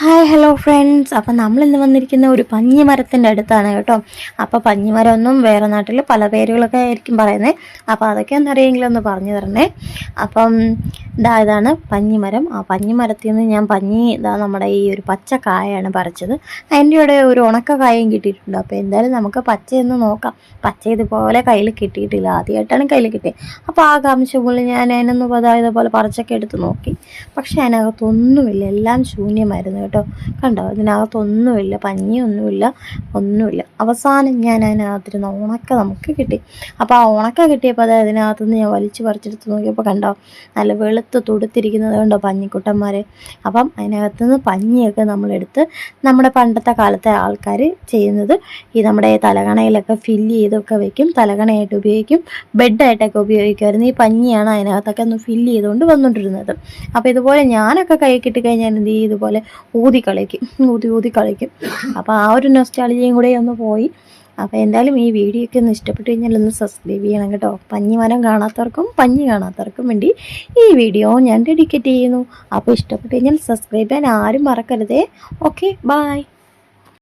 Hi hello friends അപ്പം നമ്മൾ ഇന്ന് വന്നിരിക്കുന്ന ഒരു പഞ്ഞിമരത്തിന്റെ അടുത്താണ് കേട്ടോ. അപ്പോൾ പഞ്ഞിമരം ഒന്നും വേറെ നാട്ടിൽ പല പേരുകളൊക്കെ ആയിരിക്കും പറയുന്നത് അപ്പോൾ അതൊക്കെ ഒന്നറിയെങ്കിലും ഒന്ന് പറഞ്ഞു തരണേ. അപ്പം ഇതാ ഇതാണ് പഞ്ഞിമരം. ആ പഞ്ഞിമരത്തിൽ നിന്ന് ഞാൻ പഞ്ഞി ഇതാ നമ്മുടെ ഈ ഒരു പച്ച കായാണ് പറിച്ചത്. അതിന്റെ ഇവിടെ ഒരു ഉണക്ക കായും കിട്ടിയിട്ടുണ്ട്. അപ്പോൾ എന്തായാലും നമുക്ക് പച്ചയെന്ന് നോക്കാം. പച്ച ഇതുപോലെ കയ്യിൽ കിട്ടിയിട്ടില്ല. ആദ്യമായിട്ടാണ് കയ്യിൽ കിട്ടിയത് അപ്പോൾ ആ പോലെ ഞാൻ അതായത് പോലെ പറിച്ചൊക്കെ എടുത്ത് നോക്കി. പക്ഷേ അതിനകത്തൊന്നുമില്ല. എല്ലാം ശൂന്യമായിരുന്നു കേട്ടോ. കണ്ടോ? ഇതിനകത്തൊന്നുമില്ല പഞ്ഞിയൊന്നുമില്ല ഒന്നുമില്ല. അവസാനം ഞാൻ അതിനകത്തിരുന്ന ഉണക്ക നമുക്ക് കിട്ടി. അപ്പോൾ ആ ഉണക്ക കിട്ടിയപ്പോൾ അത് അതിനകത്തുനിന്ന് ഞാൻ വലിച്ചു പറിച്ചെടുത്ത് നോക്കിയപ്പോൾ കണ്ടോ? നല്ല വെളുത്ത് തുടുത്തിരിക്കുന്നത് കണ്ടോ പഞ്ഞിക്കുട്ടന്മാരെ? അപ്പം അതിനകത്തുനിന്ന് പഞ്ഞിയൊക്കെ നമ്മളെടുത്ത് നമ്മുടെ പണ്ടത്തെ കാലത്തെ ആൾക്കാർ ചെയ്യുന്നത് ഈ നമ്മുടെ തലകണയിലൊക്കെ ഫില്ല് ചെയ്തൊക്കെ വെക്കും തലകണയായിട്ട് ഉപയോഗിക്കും ബെഡായിട്ടൊക്കെ ഉപയോഗിക്കുമായിരുന്നു. ഈ പഞ്ഞിയാണ് അതിനകത്തൊക്കെ ഒന്ന് ഫില്ല് ചെയ്തുകൊണ്ട് വന്നുകൊണ്ടിരുന്നത് അപ്പോൾ ഇതുപോലെ ഞാനൊക്കെ കൈ കിട്ടിക്കഴിഞ്ഞാൽ എന്ത് ചെയ്യും? ഇതുപോലെ ഊതി കളിക്കും. ഊതി ഊതി കളിക്കും. അപ്പോൾ ആ ഒരു നൊസ്റ്റാളജിയും കൂടെ ഒന്ന് പോയി. അപ്പോൾ എന്തായാലും ഈ വീഡിയോ ഒക്കെ ഒന്ന് ഇഷ്ടപ്പെട്ടു കഴിഞ്ഞാൽ ഒന്ന് സബ്സ്ക്രൈബ് ചെയ്യണം കേട്ടോ. പഞ്ഞിമരം കാണാത്തവർക്കും പഞ്ഞി കാണാത്തവർക്കും വേണ്ടി ഈ വീഡിയോ ഞാൻ ഡെഡിക്കേറ്റ് ചെയ്യുന്നു. അപ്പോൾ ഇഷ്ടപ്പെട്ടു കഴിഞ്ഞാൽ സബ്സ്ക്രൈബ് ചെയ്യാൻ ആരും മറക്കരുതേ. Okay bye